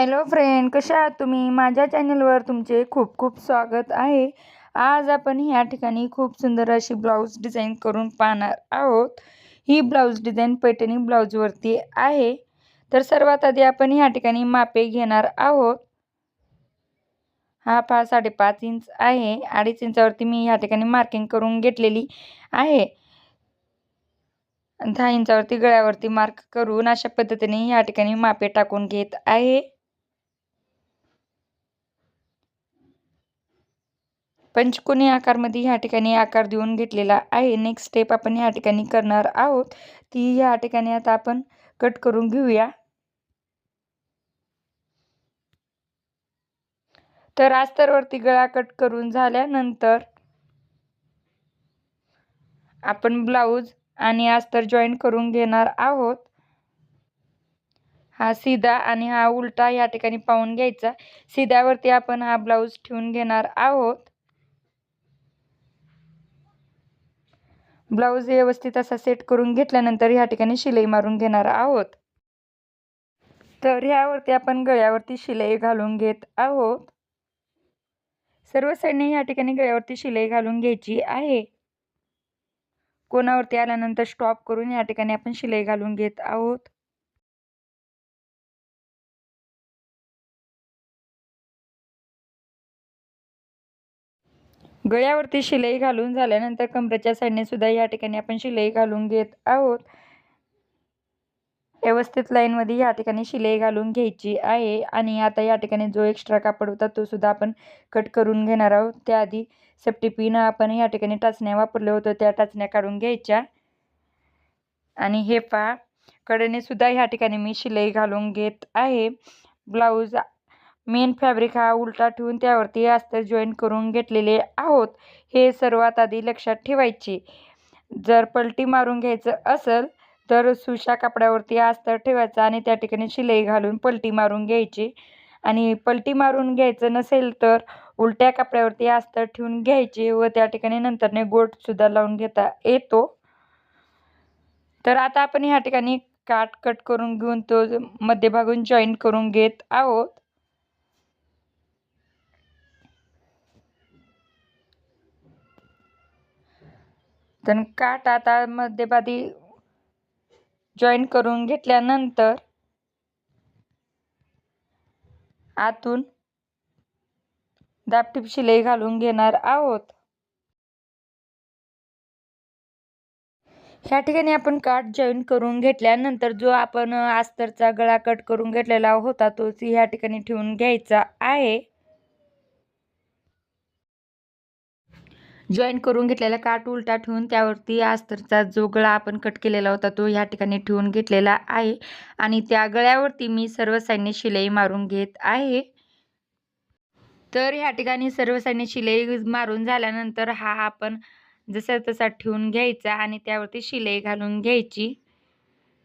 Hello friend कशा आहात तुम्ही? माझ्या चॅनलवर तुमचे खूप खूप स्वागत आहे. आज आपण ह्या ठिकाणी खूप सुंदर अशी ब्लाऊज डिझाईन करून पाहणार आहोत. ही ब्लाऊज डिझाईन पैठणी ब्लाऊजवरती आहे. तर सर्वात आधी आपण ह्या ठिकाणी मापे घेणार आहोत. हा पहा साडेपाच इंच आहे. अडीच इंचावरती मी ह्या ठिकाणी मार्किंग करून घेतलेली आहे. दहा इंचावरती गळ्यावरती मार्क करून अशा पद्धतीने ह्या ठिकाणी मापे टाकून घेत आहे. पंचकोनी आकारमध्ये ह्या ठिकाणी आकार देऊन घेतलेला आहे. नेक्स्ट स्टेप आपण ह्या ठिकाणी करणार आहोत. ती ह्या ठिकाणी आता आपण कट करून घेऊया. तर अस्तरवरती गळा कट करून झाल्यानंतर आपण ब्लाऊज आणि अस्तर जॉईन करून घेणार आहोत. हा सीधा आणि हा उलटा या ठिकाणी पाहून घ्यायचा. सीध्यावरती आपण हा ब्लाऊज ठेवून घेणार आहोत. ब्लाऊज व्यवस्थित असा सेट करून घेतल्यानंतर ह्या ठिकाणी शिलाई मारून घेणार आहोत. तर ह्यावरती आपण गळ्यावरती शिलाई घालून घेत आहोत. सर्व साईडने ह्या ठिकाणी गळ्यावरती शिलाई घालून घ्यायची आहे. कोणावरती आल्यानंतर स्टॉप करून या ठिकाणी आपण शिलाई घालून घेत आहोत. गळ्यावरती शिलाई घालून झाल्यानंतर कमरेच्या साईडने सुद्धा या ठिकाणी आपण शिलाई घालून घेत आहोत. व्यवस्थित लाईनमध्ये या ठिकाणी शिलाई घालून घ्यायची आहे आणि आता या ठिकाणी जो एक्स्ट्रा कापड होता तो सुद्धा आपण कट करून घेणार आहोत. त्याआधी सेफ्टी पिन आपण या ठिकाणी टाचण्या वापरल्या होत्या त्या टाचण्या काढून घ्यायच्या. आणि हे पहा कडेने सुद्धा ह्या ठिकाणी मी शिलाई घालून घेत आहे. ब्लाऊज मेन फॅब्रिक हा उलटा ठेवून त्यावरती अस्तर जॉईन करून घेतलेले आहोत. हे सर्वात आधी लक्षात ठेवायचे. जर पलटी मारून घ्यायचं असेल तर सुशा कापडावरती अस्तर ठेवायचं आणि त्या ठिकाणी शिलाई घालून पलटी मारून घ्यायची. आणि पलटी मारून घ्यायचं नसेल तर उलट्या कपड्यावरती अस्तर ठेवून घ्यायचे व त्या ठिकाणी नंतरने गोटसुद्धा लावून घेता येतो. तर आता आपण ह्या ठिकाणी काट कट करून घेऊन तो मध्यभागून जॉईन करून घेत आहोत. पण काट आता मध्यभागी जॉईन करून घेतल्यानंतर आतून दापटीप शिलाई घालून घेणार आहोत. ह्या ठिकाणी आपण काठ जॉईन करून घेतल्यानंतर जो आपण आस्तरचा गळा कट करून घेतलेला होता तो ह्या ठिकाणी ठेवून घ्यायचा आहे. जॉईन करून घेतलेला काठ उलटा ठेवून त्यावरती अस्तरचा जो गळा आपण कट केलेला होता तो ह्या ठिकाणी ठेवून घेतलेला आहे. आणि त्या गळ्यावरती मी सर्व साईडने शिलाई मारून घेत आहे. तर ह्या ठिकाणी सर्व साईडने शिलाई मारून झाल्यानंतर हा आपण जसा तसा ठेवून घ्यायचा आणि त्यावरती शिलाई घालून घ्यायची.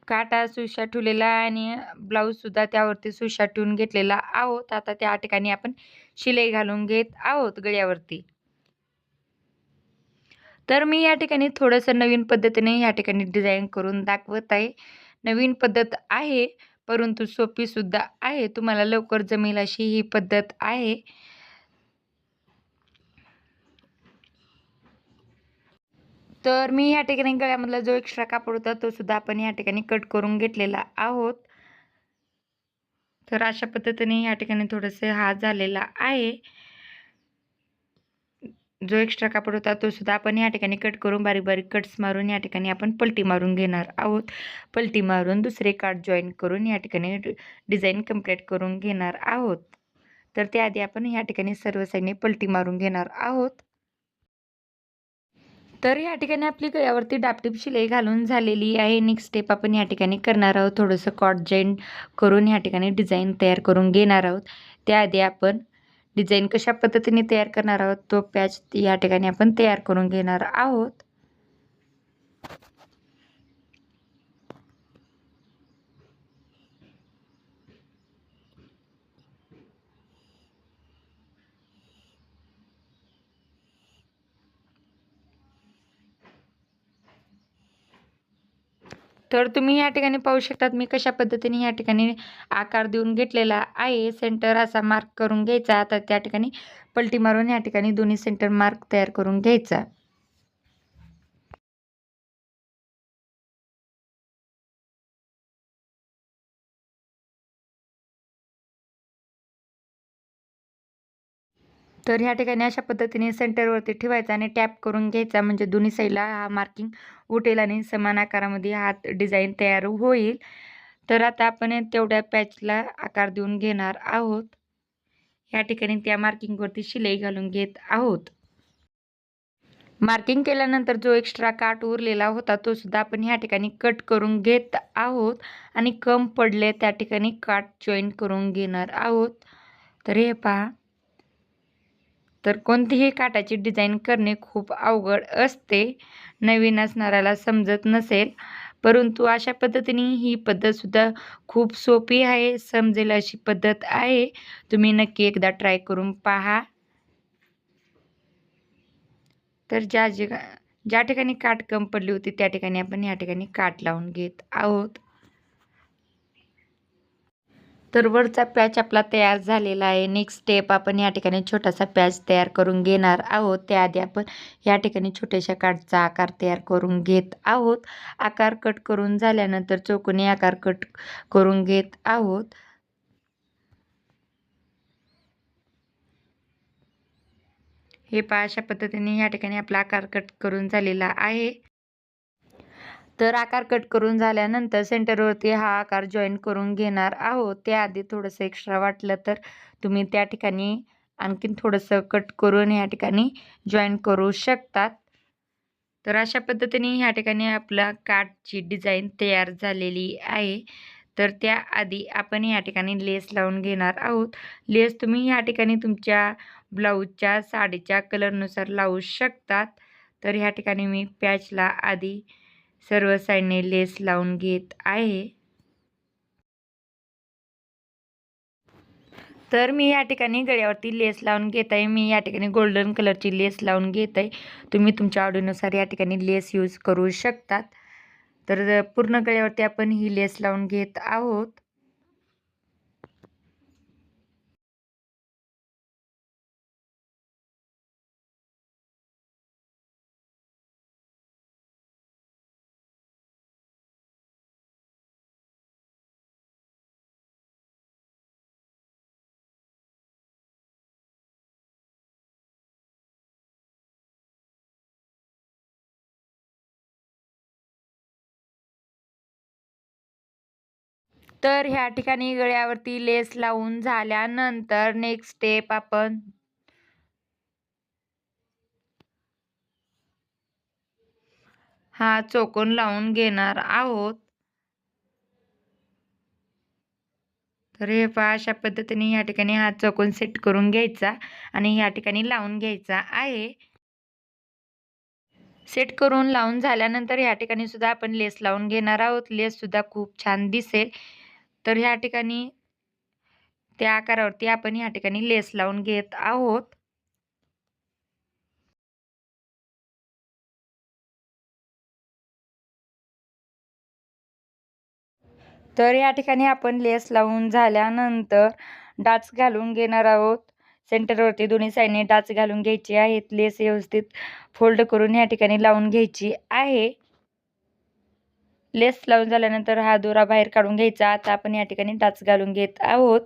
काटा सुशा ठेवलेला आणि ब्लाऊजसुद्धा त्यावरती सुशा ठेवून घेतलेला आहोत. आता त्या ठिकाणी आपण शिलाई घालून घेत आहोत गळ्यावरती. तर मी या ठिकाणी थोडंसं नवीन पद्धतीने या ठिकाणी डिझाईन करून दाखवत आहे. नवीन पद्धत आहे परंतु सोपीसुद्धा आहे. तुम्हाला लवकर जमेल अशी ही पद्धत आहे. तर मी या ठिकाणी गळ्यामधला जो एक्स्ट्रा कापड होता तो सुद्धा आपण या ठिकाणी कट करून घेतलेला आहोत. तर अशा पद्धतीने या ठिकाणी थोडंसं हा झालेला आहे. जो एक्स्ट्रा कापड होता तो सुद्धा आपण या ठिकाणी कट करून बारीक बारीक कट्स मारून या ठिकाणी आपण पलटी मारून घेणार आहोत. पलटी मारून दुसरे कार्ड जॉईन करून या ठिकाणी डिझाईन कंप्लीट करून घेणार आहोत. तर त्याआधी आपण या ठिकाणी सर्व साईडने पलटी मारून घेणार आहोत. तर या ठिकाणी आपली गळ्यावरती डापटीप शिलाई घालून झालेली आहे. नेक्स्ट स्टेप आपण या ठिकाणी करणार आहोत. थोडंसं कॉट जॉईन करून या ठिकाणी डिझाईन तयार करून घेणार आहोत. त्याआधी आपण डिझाईन कशा पद्धतीने तयार करणार आहोत? तो पॅच या ठिकाणी आपण तयार करून घेणार आहोत. तर तुम्ही या ठिकाणी पाहू शकतात मी कशा पद्धतीने या ठिकाणी आकार देऊन घेतलेला आहे. सेंटर असा मार्क करून घ्यायचा. आता त्या ठिकाणी पलटी मारून या ठिकाणी दोन्ही सेंटर मार्क तयार करून घ्यायचा. तर ह्या ठिकाणी अशा पद्धतीने सेंटरवरती ठेवायचा आणि टॅप करून घ्यायचा. म्हणजे दोन्ही साईडला हा मार्किंग उठेल आणि समान आकारामध्ये हात डिझाईन तयार होईल. तर आता आपण तेवढ्या पॅचला आकार देऊन घेणार आहोत. ह्या ठिकाणी त्या मार्किंगवरती शिलाई घालून घेत आहोत. मार्किंग केल्यानंतर जो एक्स्ट्रा काट उरलेला होता तो सुद्धा आपण ह्या ठिकाणी कट करून घेत आहोत. आणि कम पडले त्या ठिकाणी काट जॉईन करून घेणार आहोत. तर हे पहा. तर कोणतीही काटाची डिझाईन करणे खूप अवघड असते. नवीन असणाऱ्याला समजत नसेल. परंतु अशा पद्धतीने ही पद्धतसुद्धा खूप सोपी आहे समजेल अशी पद्धत आहे. तुम्ही नक्की एकदा ट्राय करून पहा. तर ज्या जे ज्या ठिकाणी काट कम पडली होती त्या ठिकाणी आपण या ठिकाणी काट लावून घेत आहोत. तर वरचा पॅच आपला तयार झालेला आहे. नेक्स्ट स्टेप आपण या ठिकाणी छोटासा पॅच तयार करून घेणार आहोत. त्याआधी आपण या ठिकाणी छोट्याशा काठचा आकार तयार करून घेत आहोत. आकार कट करून झाल्यानंतर चौकोनी आकार कट करून घेत आहोत. हे पहा अशा पद्धतीने या ठिकाणी आपला आकार कट करून झालेला आहे. तर आकार कट करून झाल्यानंतर सेंटरवरती हा आकार जॉईन करून घेणार आहोत. त्याआधी थोडंसं एक्स्ट्रा वाटलं तर तुम्ही त्या ठिकाणी आणखीन थोडंसं कट करून ह्या ठिकाणी जॉईन करू शकतात. तर अशा पद्धतीने ह्या ठिकाणी आपला काठची डिझाईन तयार झालेली आहे. तर त्याआधी आपण ह्या ठिकाणी लेस लावून घेणार आहोत. लेस तुम्ही ह्या ठिकाणी तुमच्या ब्लाऊजच्या साडीच्या कलरनुसार लावू शकतात. तर ह्या ठिकाणी मी पॅचला आधी सर्व साईडने लेस लावून घेत आहे. तर मी या ठिकाणी गळ्यावरती लेस लावून घेत आहे. मी या ठिकाणी गोल्डन कलरची लेस लावून घेत आहे. तुम्ही तुमच्या आवडीनुसार या ठिकाणी लेस यूज करू शकतात. तर पूर्ण गळ्यावरती आपण ही लेस लावून घेत आहोत. तर ह्या ठिकाणी गळ्यावरती लेस लावून झाल्यानंतर नेक्स्ट स्टेप आपण हा चोकून लावून घेणार आहोत. तर हे पहा अशा पद्धतीने ह्या ठिकाणी हा चोकून सेट करून घ्यायचा आणि या ठिकाणी लावून घ्यायचा आहे. सेट करून लावून झाल्यानंतर ह्या ठिकाणी सुद्धा आपण लेस लावून घेणार आहोत. लेस सुद्धा खूप छान दिसेल. तर ह्या ठिकाणी त्या आकारावरती आपण ह्या ठिकाणी लेस लावून घेत आहोत. तर या ठिकाणी आपण लेस लावून झाल्यानंतर डाच घालून घेणार आहोत. सेंटरवरती दोन्ही साईडने डाच घालून घ्यायची आहेत. लेस व्यवस्थित फोल्ड करून या ठिकाणी लावून घ्यायची आहे. लेस लावून झाल्यानंतर हा दोरा बाहेर काढून घ्यायचा. आता आपण या ठिकाणी डाच घालून घेत आहोत.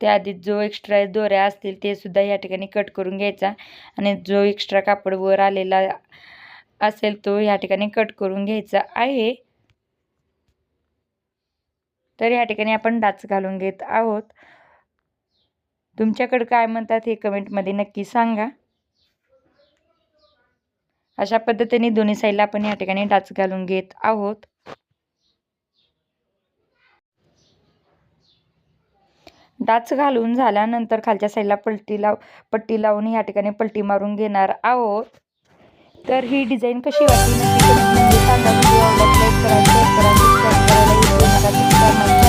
त्याआधी जो एक्स्ट्रा दोऱ्या असतील ते सुद्धा या ठिकाणी कट करून घ्यायचा. आणि जो एक्स्ट्रा कापड वर आलेला असेल तो या ठिकाणी कट करून घ्यायचा आहे. तर या ठिकाणी आपण डाच घालून घेत आहोत. तुमच्याकडं काय म्हणतात हे कमेंटमध्ये नक्की सांगा. अशा पद्धतीने दोन्ही साईडला आपण या ठिकाणी डाच घालून घेत आहोत. डाच घालून झाल्यानंतर खालच्या साईडला पलटी लाव पट्टी लावून या ठिकाणी पलटी मारून घेणार आहोत. तर ही डिझाईन कशी वाटली नक्की सांगा. व्हिडिओ आवडला लाईक करा शेअर करा सबस्क्राईब करायला विसरू नका